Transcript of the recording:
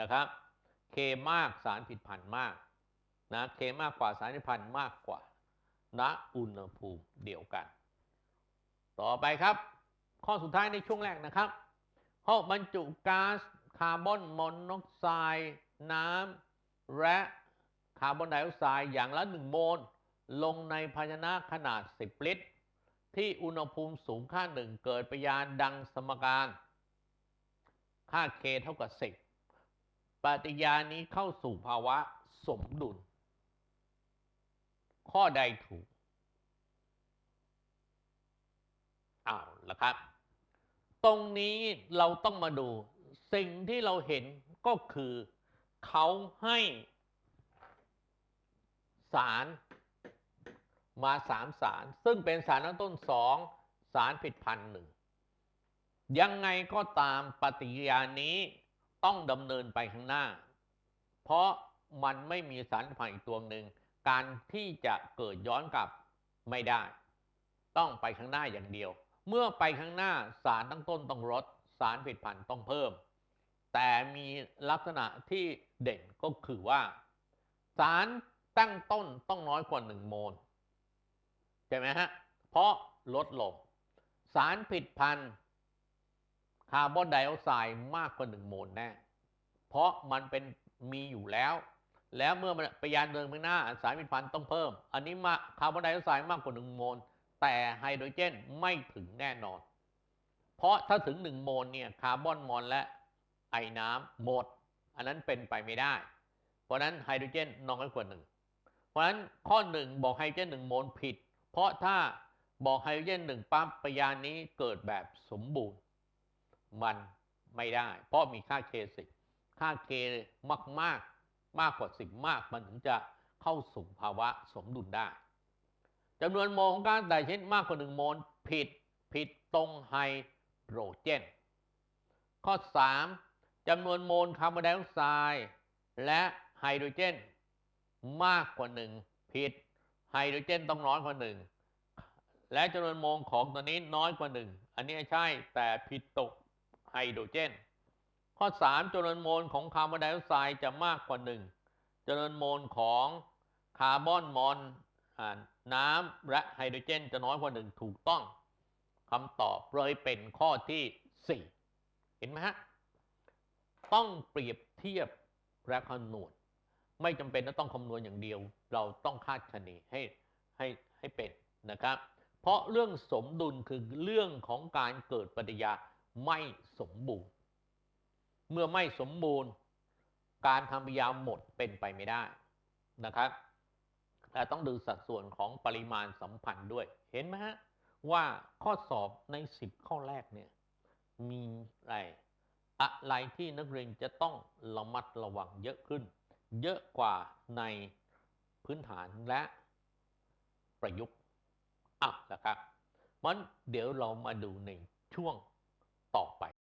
นะครับ K มากสารผิดพันธ์มากนะ K มากกว่าสารผิดพันธ์มากกว่าณอุณหภูมิเดียวกัน ต่อไปครับ ข้อสุดท้ายในช่วงแรกนะครับห้องบรรจุก๊าซคาร์บอนมอนอกไซด์น้ำและคาร์บอนไดออกไซด์อย่างละ 1 โมล ลงในภาชนะขนาด 10 ลิตร ที่อุณหภูมิสูงค่าหนึ่งเกิดปฏิกิริยาดังสมการ ค่า K เท่ากับ 10 ปฏิกิริยานี้เข้าสู่ภาวะสมดุล ข้อใดถูกอ้าวแล้วครับ ตรงนี้เราต้องมาดูสิ่งที่เราเห็นก็คือเขาให้สารมาสามสาร ซึ่งเป็นสารตั้งต้นสองสารผิดพันหนึ่งยังไงก็ตามปฏิกิริยานี้ ต้องดำเนินไปข้างหน้า เพราะมันไม่มีสารผิดพันธ์อีกตัวหนึ่ง การที่จะเกิดย้อนกลับไม่ได้ ต้องไปข้างหน้าอย่างเดียว เมื่อไปข้างหน้าสารตั้งต้นต้องลดสารผิดพันธ์ต้องเพิ่ม แต่มีลักษณะที่เด่นก็คือว่า สารตั้งต้นต้องน้อยกว่า1โมลใช่ไหมฮะเพราะลดลงสารผิดพันธุ์ คาร์บอนไดออกไซด์มากกว่า1โมลแน่ เพราะมันเป็นมีอยู่แล้ว แล้วเมื่อมันไปยานเดินไปหน้าสารผิดพันธ์ต้องเพิ่ม อันนี้มาคาร์บอนไดออกไซด์มากกว่า1โมล แต่ไฮโดรเจนไม่ถึงแน่นอน เพราะถ้าถึง1โมลเนี่ยคาร์บอนมอนและไอน้ำหมด อันนั้นเป็นไปไม่ได้ เพราะนั้นไฮโดรเจนน้อยกว่าหนึ่ง เพราะนั้นข้อ1บอกไฮโดรเจน1โมลผิด เพราะถ้าบอกไฮโดรเจน1ปั๊บปฏิกิริยานนี้เกิดแบบสมบูรณ์ มันไม่ได้ เพราะมีค่า K 10ค่า K มากมากมากกว่า10มากมันถึงจะเข้าสู่ภาวะสมดุลได้จำนวนโมลของก๊าซไดเช่นมากกว่า1โมลผิดผิดตรงไฮโดรเจน ข้อ 3จำนวนโมลคาร์บอนไดออกไซด์และไฮโดรเจน มากกว่า 1 ผิด ไฮโดรเจนต้องน้อยกว่า 1 และจำนวนโมลของตัวนี้น้อยกว่า 1 อันนี้ใช่แต่ผิดตก ไฮโดรเจน ข้อ 3จำนวนโมลของคาร์บอนไดออกไซด์จะมากกว่า 1จำนวนโมลของคาร์บอนมอนน้ำและไฮโดรเจน จะน้อยกว่า 1 ถูกต้องคำตอบเลยเป็นข้อที่ 4 เห็นไหมฮะ ต้องเปรียบเทียบและคำนวณไม่จำเป็นต้องคำนวณอย่างเดียว เราต้องคาดคะเนให้ให้ให้เป็นนะครับ เพราะเรื่องสมดุลคือเรื่องของการเกิดปฏิกิริยา ไม่สมบูรณ์ เมื่อไม่สมบูรณ์ การทำปฏิกิริยาหมดเป็นไปไม่ได้นะครับ แต่ต้องดูสัดส่วนของปริมาณสัมพันธ์ด้วย เห็นไหมฮะว่าข้อสอบใน10ข้อแรกเนี่ยมีอะไรอะไรที่นักเรียนจะต้องระมัดระวังเยอะขึ้น เยอะกว่าในพื้นฐานและประยุกต์อะนะครับมันเดี๋ยวเรามาดูในช่วง ต่อไป